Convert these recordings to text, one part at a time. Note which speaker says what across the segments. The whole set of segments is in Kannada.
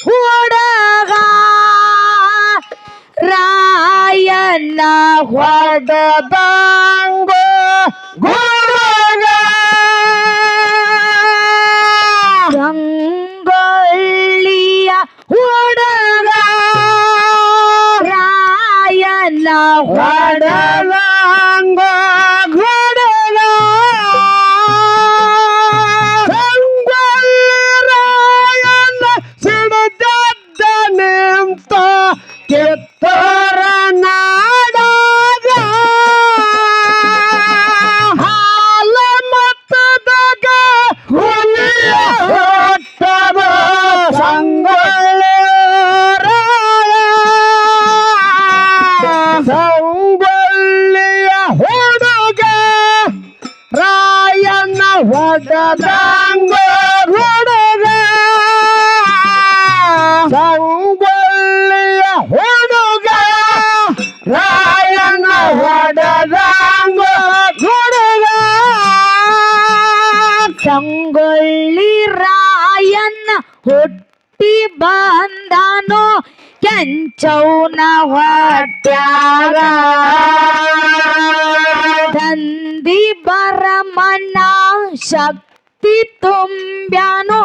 Speaker 1: ಹುಡುಗ ರಾಯಣ್ಣ ಹೊಡೆದಂಗ
Speaker 2: ಗುರುಗ
Speaker 1: ಗಂಗೊಳ್ಳಿಯ ಹುಡುಗ ರಾಯಣ್ಣ ಹೊಡೆದ
Speaker 2: ಕಿತ್ತೂರ
Speaker 1: ಹುಟ್ಟಿ ಬಂದನು ಕೆಂಚೌನ ಹೊಟ್ಯಾಗ. ತಂದಿ ಬರಮನ ಶಕ್ತಿ ತುಂಬ್ಯಾನು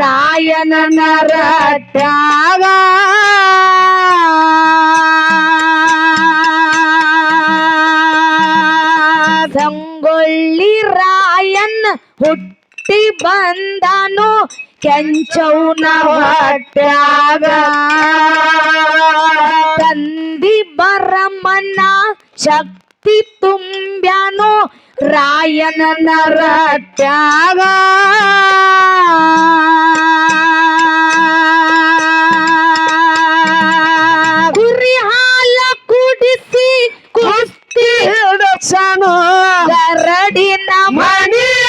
Speaker 1: ರಾಯನ ನರಟ್ಯಾಗ. ಸಂಗೊಳ್ಳಿ ರಾಯನ್ ಹುಟ್ಟಿ ಬಂದನು ಕೆಂಚೌನ ಹೊಟ್ಯಾಗ. ತಂದಿ ಬರಮನ ಶಕ್ತಿ ತುಂಬ್ಯಾನು ರಾಯನ ನರಟ್ಯಾಗ ಕುರಿ ಹಾಲ ಕುಡಿಸಿ ಕುಸ್ತಿ
Speaker 2: ಹಿಡಸನು.
Speaker 1: ಕರಡಿನ
Speaker 2: ಮಣಿಯಾರ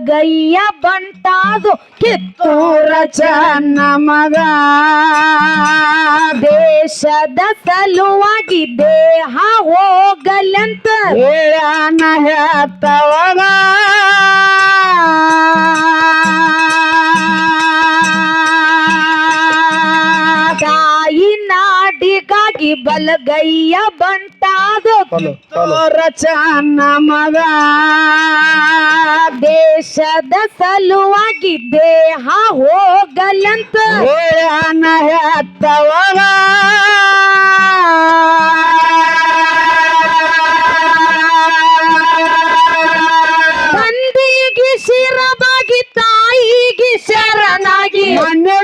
Speaker 1: ಬಲಗೈಯ ಬಂಟಾದು ಕಿತ್ತೂರ
Speaker 2: ಚನ್ನಮಗ.
Speaker 1: ದೇಶದ ಸಲುವಾಗಿ ದೇಹ ಹೋಗಲಂತ
Speaker 2: ಏಳನ ಹೆತ್ತವಗ.
Speaker 1: ತಾಯಿ ನಾಡಿಗಾಗಿ ಬಲಗೈಯ ಬಂಟಾದು
Speaker 2: ಕಿತ್ತೋರ ಚನ್ನ ಮಗ.
Speaker 1: ದೇಶದ ಸಲುವಾಗಿ ದೇಹ ಹೋಗಲಂತ.
Speaker 2: ಹೆತ್ತವಗ.
Speaker 1: ತಂದೆಗೆ ಶಿರಬಾಗಿ ತಾಯಿಗೆ ಶರಣಾಗಿ.
Speaker 2: ಮಣ್ಣೆ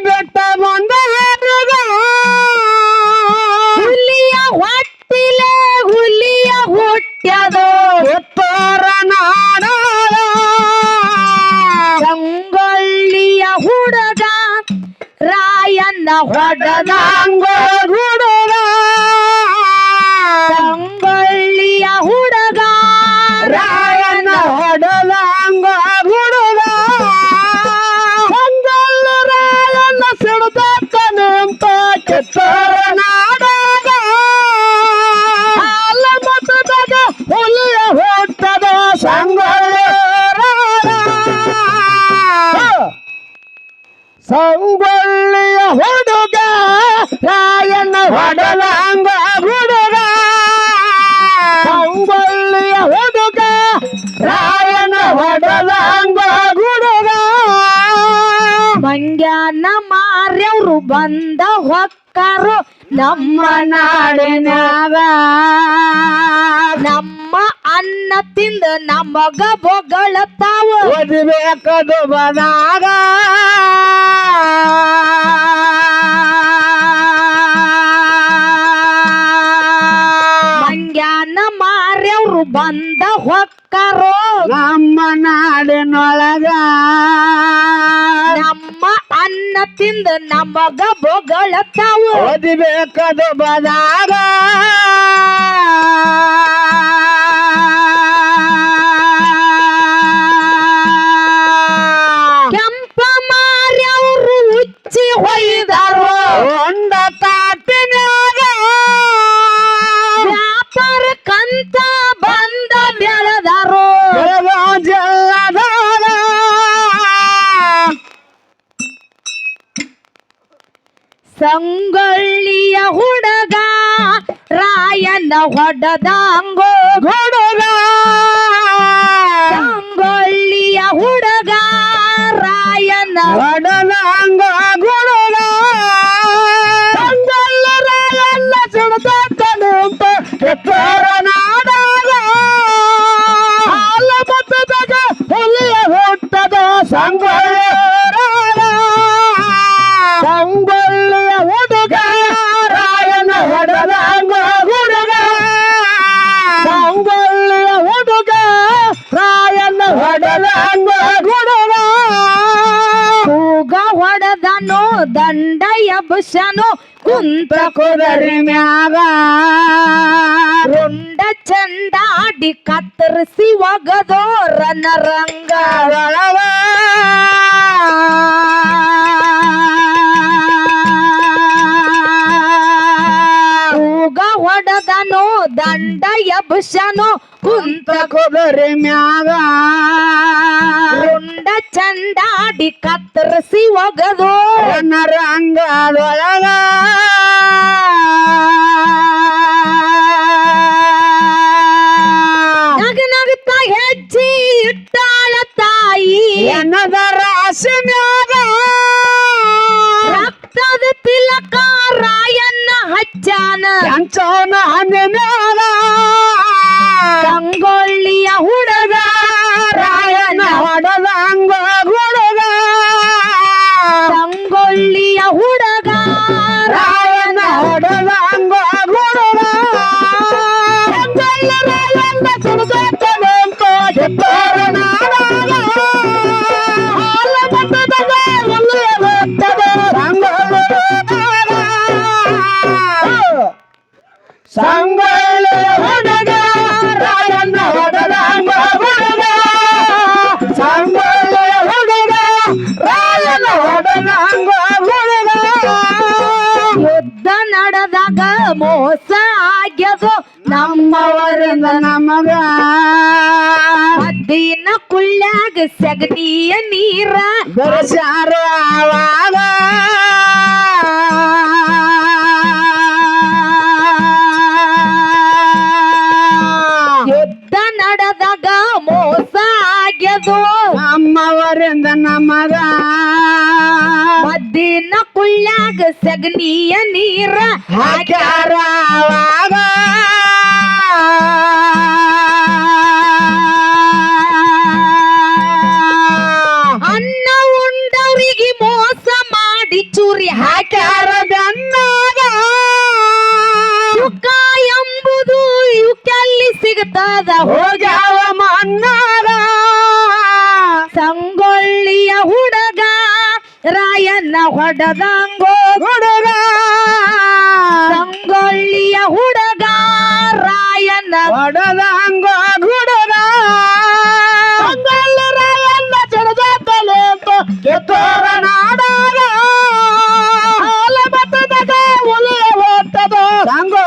Speaker 1: ಹುಡುಗ ಸಂಗೊಳ್ಳಿಯ ಹುಡುಗ
Speaker 2: ರಾಯಣ್ಣ ಹೊಡೆದಂಗ ಹುಡುಗ ಹೊಂದಲ್ಲ ರಾಯಣ್ಣ ಸಿಡ್ದಕ್ಕ ನಿಂತ ಕಿತ್ತೂರ ನಾಡಾಗ. ಮತದಾಗ ಹುಲಿಯ ಹೋಗ್ತದ ಸಂಗೊಳ್ಳ ಸಂಗೊಳ್ಳಿಯ ಹುಡುಗ ರಾಯಣ್ಣ ಹೊಡಲಾಂಗ ಹುಡುಗ. ಸಂಗೊಳ್ಳಿಯ ಹುಡುಗ ರಾಯಣ್ಣ ಹೊಡಲಾಂಗ ಹುಡುಗ.
Speaker 1: ಮಂಗ್ಯಾನ ಮಾರ್ಯವ್ರು ಬಂದ ಹೊಕ್ಕರು ನಮ್ಮ
Speaker 2: ನಾಡಿನಾಗ
Speaker 1: ನಮ್ಮ ಅನ್ನ ತಿಂದ ನಮಗ ಬೊಗಳತಾವ.
Speaker 2: ಓದಬೇಕದು ಬದಾಗ
Speaker 1: ಮಾರ್ಯವ್ರು ಬಂದ ಹೊಕ್ಕರು.
Speaker 2: ನಮ್ಮ ನಾಡಿನೊಳಗ
Speaker 1: ನಮ್ಮ ಅನ್ನ ತಿಂದ ನಮಗ ಬೊಗಳತಾವ
Speaker 2: ಓದಿಬೇಕದು ಬದಾಗ.
Speaker 1: ಕೆಂಪ ಮಾರ್ಯವರು ಉಚ್ಚಿ ಹೊಯ್ದರು.
Speaker 2: ಒಂದ
Speaker 1: ಸಂಗೊಳ್ಳಿಯ ಹುಡುಗ, ರಾಯನ ಹೊಡದಾಂಗೋ
Speaker 2: ಹುಡುಗ
Speaker 1: ಸಂಗೊಳ್ಳಿಯ ಹುಡುಗ, ರಾಯನ
Speaker 2: ಹೊಡದಂಗ ಗುಡುಗ ಸಂಗೊಳ್ಳ ರಾಯನ್ನ ಎತ್ತರ ನಾಡಾಗ. ಹಾಲ ಬತ್ತದಾಗ ಹುಲಿಯ ಹುಟ್ಟದ ಸಂಗೊಳ್ಳಿಯರಾಗ ಸಂಗೊಳ್ಳಿಯ ಹುಡುಗ ರಾಯನ ಹೊಡದಂಗ ಹುಡುಗ. ಸಂಗೊಳ್ಳಿಯ ಹುಡುಗ ರಾಯನ ಹೊಡದಂಗ ಹುಡುಗ.
Speaker 1: ಕೂಗ ಹೊಡೆದನು ದಂಡ ಎಬ್ಸನು ಕುಂತ
Speaker 2: ಕುದರಿ ಮ್ಯಾಗ.
Speaker 1: ರುಂಡ ಚಂದಾಡಿ ಕತ್ತರಿಸಿ ಒಗದೋರನ ರಂಗ
Speaker 2: ಒಳಗ
Speaker 1: ಕೂಗ ಹೊಡೆದನು ದಂಡ ಎಬ್ಸನು ಕುಂತ
Speaker 2: ಕುದರಿ ಮ್ಯಾಗ.
Speaker 1: ರುಂಡ ಚಂಡಾಡಿ ಕತ್ತರಿಸಿ ಒಗದು.
Speaker 2: ರಂಗದೊಳಗ
Speaker 1: ನಗ ನಗತ ಹೆಜ್ಜೆ ಇಟ್ಟಾಳ ತಾಯಿ.
Speaker 2: ಎನ್ನದ ರಾಶಿ ಮ್ಯಾಗ.
Speaker 1: ರಕ್ತದ ತಿಲಕ ರಾಯಣ್ಣ
Speaker 2: ಕಂಚನ ಹಣ್ಣಿ ಮ್ಯಾಗ
Speaker 1: ಸಂಗೊಳ್ಳಿಯ ಹುಡುಗ.
Speaker 2: ರಾಯನ ಹೊಡದಂಗ ಹುಡುಗ
Speaker 1: ಸಂಗೊಳ್ಳಿಯ ಹುಡುಗ.
Speaker 2: ನಮ್ಮವರಿಂದ ನಮಗ.
Speaker 1: ಮದ್ದಿನ ಕುಳ್ಳ್ಯಾಗ ಸಗಣಿಯ ನೀರ
Speaker 2: ಬೆರೆಸ್ಯಾರ ಆವಾಗ.
Speaker 1: ಯುದ್ಧ ನಡೆದಾಗ ಮೋಸ ಆಗ್ಯದು.
Speaker 2: ನಮ್ಮವರಿಂದ ನಮಗ
Speaker 1: ಮದ್ದಿನ ಕುಳ್ಳಾಗ ಸಗಣಿಯ ನೀರ
Speaker 2: ಹಾಕ್ಯಾರ.
Speaker 1: ಅನ್ನ ಉಂಡವರಿಗೆ ಮೋಸ ಮಾಡಿ ಚೂರಿ
Speaker 2: ಹಾಕ್ಯಾರ. ಬೆನ್ನಾಗ.
Speaker 1: ಸುಖ ಎಂಬುದು ಇವಕ್ಕೆಲ್ಲಿ ಸಿಗ್ತದ?
Speaker 2: ಹೋಗ್ಯಾವ
Speaker 1: ಹೊಡೆದಂಗೋ
Speaker 2: ಹುಡುಗ
Speaker 1: ಸಂಗೊಳ್ಳಿಯ ಹುಡುಗ ರಾಯನ.
Speaker 2: ಹೊಡದಂಗ ಹುಡುಗ ಸಂಗೊಳ್ಳಿ ಸಿಡ್ದತ್ತಲೆ ಅಂತ ಕಿತ್ತೂರ ನಾಡಾಗ. ಹಾಲ ಬತ್ತದ ಹುಲಿಯ ಹೊತ್ತದ. ಸಂಗೊಳ್ಳಿ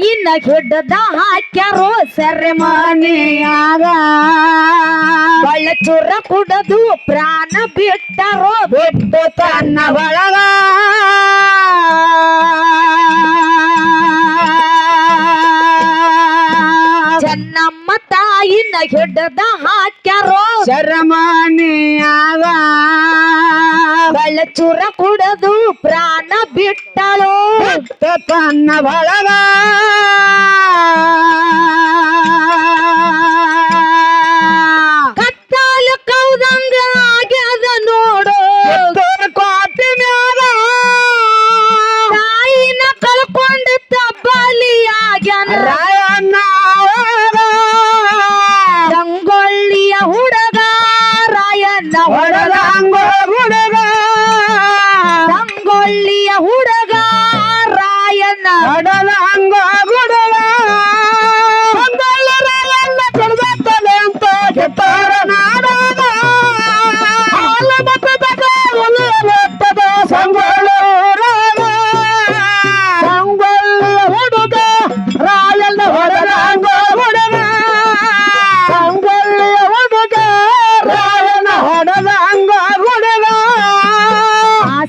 Speaker 1: ತಾಯಿನ ಹಿಡ್ದ ಹಾಕ್ಯಾರೋ ಸೆರೆಮನಿಯಾಗ ಚುರ ಕುಡದು ಪ್ರಾಣ ಬಿಟ್ಟರೋ ಬಿಟ್ಟು ತನ್ನ ಬಳಗ. ಚೆನ್ನಮ್ಮ ತಾಯಿನ ಹಿಡ್ದ ಹಾಕ್ಯಾರೋ
Speaker 2: ಶರಮನೆಯಾಗ
Speaker 1: ಒಳ್ಳೆ ಚುರ ಕುಡದು ಪ್ರಾಣ ಬಿಟ್ಟಳು
Speaker 2: ತನ್ನ ಬಳಗ.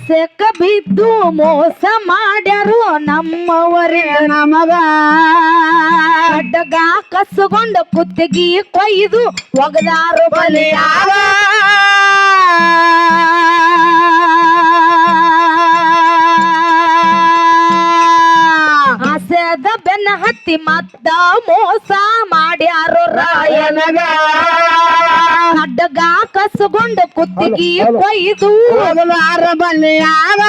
Speaker 1: ಆಸೆಕ ಬಿದ್ದು ಮೋಸ ಮಾಡ್ಯಾರು ನಮ್ಮವರೇ
Speaker 2: ನಮಗ.
Speaker 1: ಅಡ್ಡಗ ಕಸ್ಕೊಂಡು ಕುತ್ತಿಗೆ ಕೊಯ್ದು ಒಗದಾರು ಬಲಿಯಾಗ. ಬೆನ್ನ ಹತ್ತಿ ಮತ್ತ ಮೋಸ ಮಾಡ್ಯಾರು ರಾಯನ
Speaker 2: ರಾಯನಗ.
Speaker 1: ಅಡ್ಡಗ ಕಸುಗೊಂಡು ಕುತ್ತಿಗೆ ಕೊಯ್ದು.
Speaker 2: ಬಲ್ಲಿಯಾಗ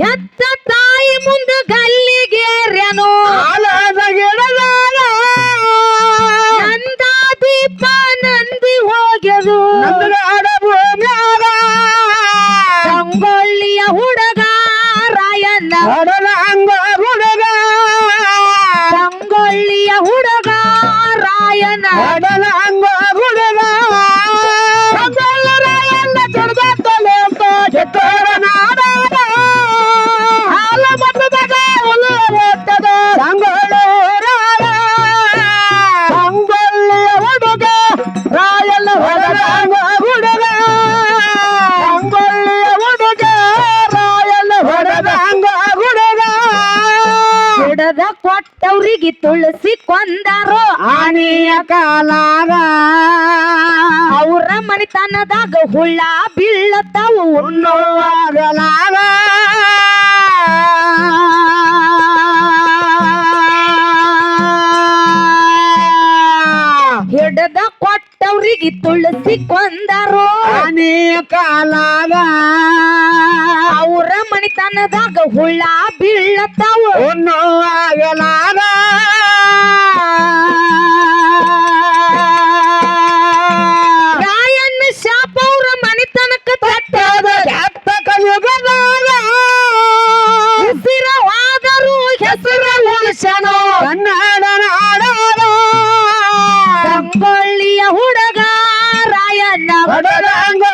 Speaker 1: ಹೆತ್ತ ತಾಯಿ ಮುಂದೆ ಗಲ್ಲಿಗೇರ್ಯನು
Speaker 2: ಕಾಲಾಗ
Speaker 1: ಅವ್ರ ಮನಿತನದಾಗ ಹುಳ್ಳ ಬೀಳತಾವು
Speaker 2: ಉಣ್ಣುವಾಗಲಾಗ
Speaker 1: ಹಿಡದ ಕೊಟ್ಟವ್ರಿಗೆ ತುಳಸಿ ಕೊಂದರು.
Speaker 2: ಅನೇಕ ಕಾಲಾಗ
Speaker 1: ಅವ್ರ ಮನಿತನದಾಗ ಹುಳ್ಳ ರಾಯಣ್ಣ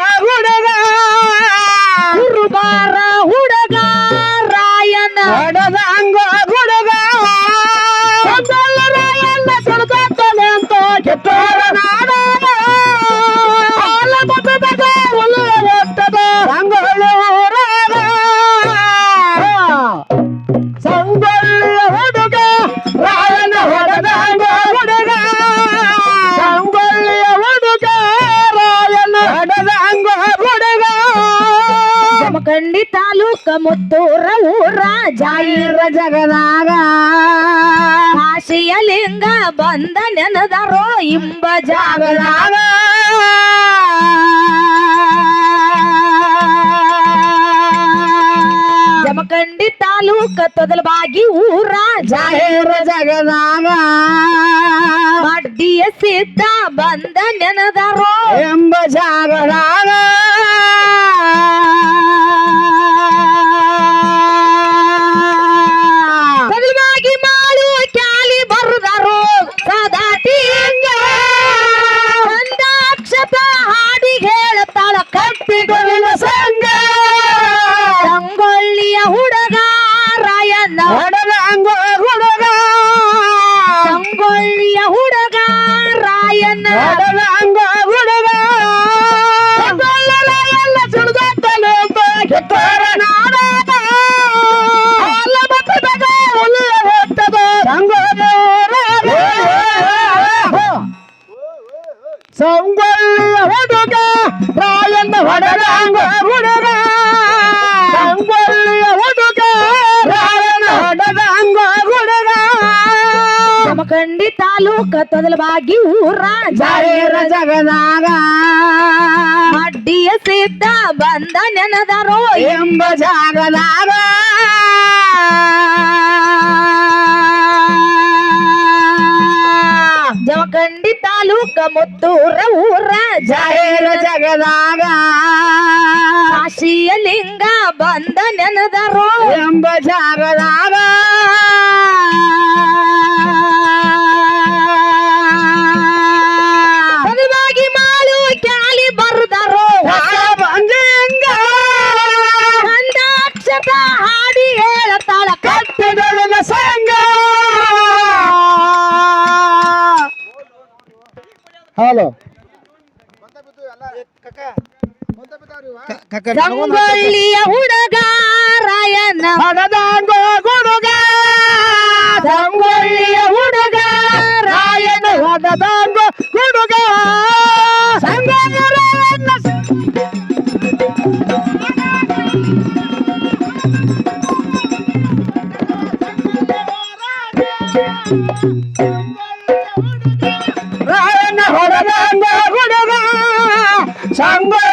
Speaker 1: ಜಮಖಂಡಿ ತಾಲೂಕ ಮುತ್ತೂರ ಊರ ಜಾಯಿರ
Speaker 2: ಜಗದಾಗ.
Speaker 1: ಕಾಶಿಯ ಲಿಂಗ ಬಂದ ನೆನದರೋ ಇಂಬ
Speaker 2: ಜಗದಾಗ.
Speaker 1: ಜಮಖಂಡಿ ತಾಲೂಕ ತೊದಲಬಾಗಿ ಊರ
Speaker 2: ಜಾಹೀರ ಜಗದಾಗ.
Speaker 1: ಮಡ್ಡಿಯ ಸಿದ್ಧ ಬಂದ ನೆನದರೋ
Speaker 2: ಎಂಬ ಜಾಗದಾಗ.
Speaker 1: ತಾಲೂಕ ತೊದಲಬಾಗಿ ಊರ
Speaker 2: ಜಾಹೀರ ಜಗದಾಗ.
Speaker 1: ಅಡ್ಡಿಯ ಸಿದ್ಧ ಬಂದ ನೆನದರೋ
Speaker 2: ಎಂಬ ಜಾಗದಾಗ.
Speaker 1: ಜಮಖಂಡಿ ತಾಲೂಕ ಮುತ್ತೂರ ಊರ
Speaker 2: ಜಾಹೀರ ಜಗದಾಗ.
Speaker 1: ಕಾಶಿಯ ಲಿಂಗ ಬಂದ ನೆನದರೋ
Speaker 2: ಎಂಬ ಜಾಗದಾಗ. ಹಲೋ
Speaker 1: ಸಂಗೊಳ್ಳಿಯ ಹುಡುಗ ರಾಯಣ್ಣ
Speaker 2: ಹೊಡೆದಂಗ ಹುಡುಗ ಸಂಗೊಳ್ಳಿಯ ಹುಡುಗ ರಾಯನ ಹೊಡೆದಂಗ ಹುಡುಗ ಸಂಗೊಳ್ಳಿ ರಾಯಣ್ಣ ರಾಯನ ಸಂಗೊಳ್ಳಿಯ